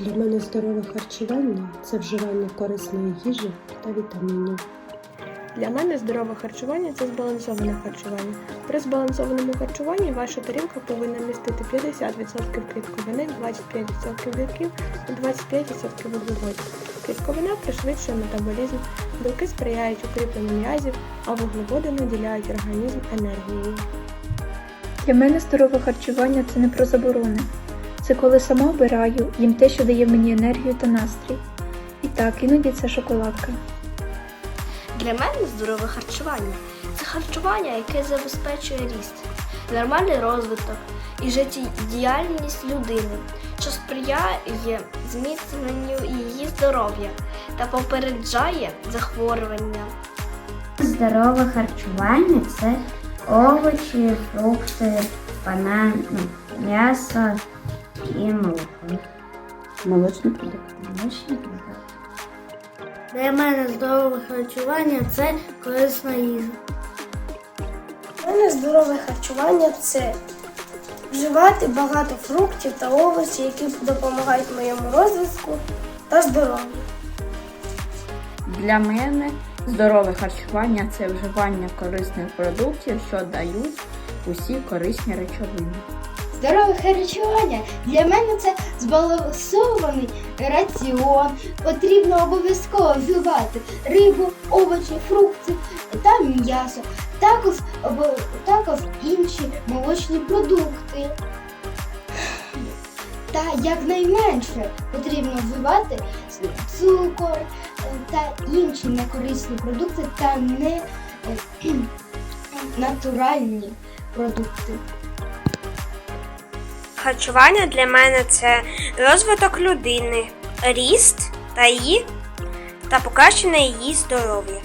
Для мене здорове харчування це вживання корисної їжі та вітамінів. Для мене здорове харчування це збалансоване харчування. При збалансованому харчуванні ваша тарілка повинна містити 50% клітковини, 25% білків та 25% вуглеводів. Клітковина пришвидшує метаболізм, білки сприяють укріпленню м'язів, а вуглеводи наділяють організм енергією. Для мене здорове харчування це не про заборони. Це коли сама обираю, їм те, що дає мені енергію та настрій. І так, іноді це шоколадка. Для мене здорове харчування це харчування, яке забезпечує ріст, нормальний розвиток і життєдіяльність людини, що сприяє зміцненню її здоров'я та попереджає захворювання. Здорове харчування це овочі, фрукти, банан, ну, м'ясо і молоко. Молочні продукти. Молочні продукти. Для мене здорове харчування це корисна їжа. У мене здорове харчування це вживати багато фруктів та овочів, які допомагають моєму розвитку та здоров'ю. Для мене здорове харчування це вживання корисних продуктів, що дають усі корисні речовини. Здорове харчування для мене це збалансований раціон. Потрібно обов'язково вживати рибу, овочі, фрукти та м'ясо. Також, також інші молочні продукти. Та якнайменше потрібно вживати цукор та інші некорисні продукти та не е, натуральні продукти. Харчування для мене це розвиток людини, ріст та її та покращення її здоров'я.